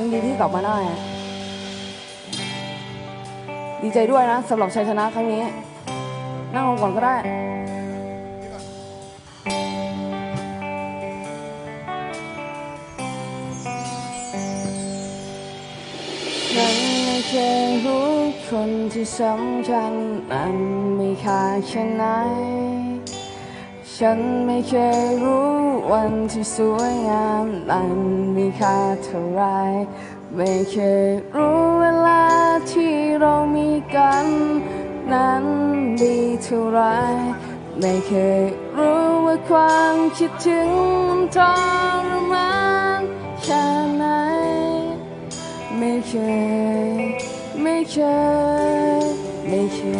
ยังดีที่กลับมาได้ ดีใจด้วยนะสำหรับชัยชนะครั้งนี้ นั่งลงก่อนก็ได้ฉันไม่เคยรู้คนที่สำคัญมันมีค่าแค่ไหน ฉันไม่เคยรู้วันที่สวยงามมันมีค่าเท่าไร ไม่เคยรู้เวลาที่เรามีกัน นั้นดีเท่าไร ไม่เคยรู้ว่าความคิดถึงมันทรมานแค่ไหน ไม่เคย ไม่เคย ไม่เคย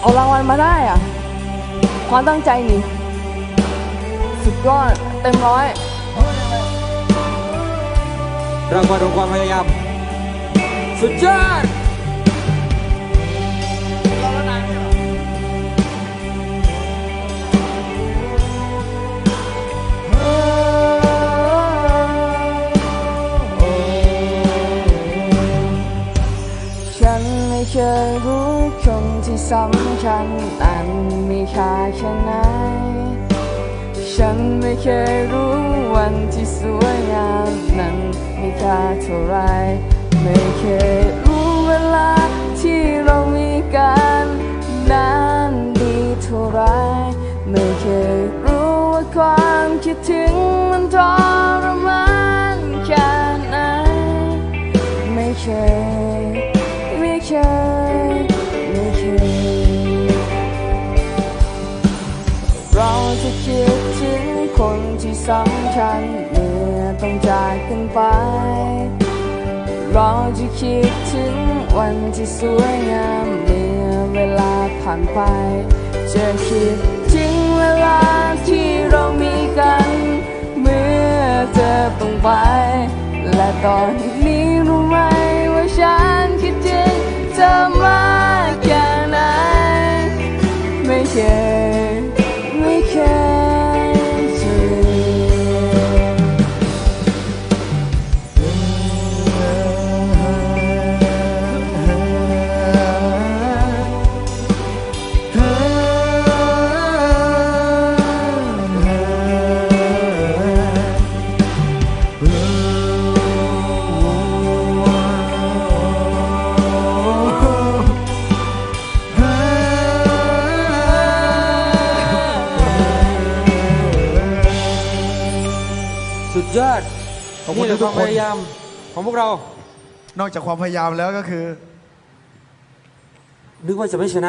เอาเอารางวัลมาได้อะความตั้งใจนี่ สุดยอดเต็มร้อย รางวัลของความพยายาม สุดยอดฉันไม่เคยรู้ คนที่สำคัญนั้นมีค่าแค่ไหน ฉันไม่เคยรู้วันที่สวยงามนั้นมีค่าเท่าไร ไม่เคยรู้เวลาที่เรามี ไป เราจะคิดถึงวันที่สวยงามเมื่อเวลาผ่านไป จะคิดถึงเวลาที่เรามีกัน เมื่อเธอต้องไป และตอน ยอดขอบคุณนี่แหละทุคกวามๆคนพยายามของพวกเรา นอกจากความพยายามแล้วก็คือ นึกว่าจะไม่ชนะ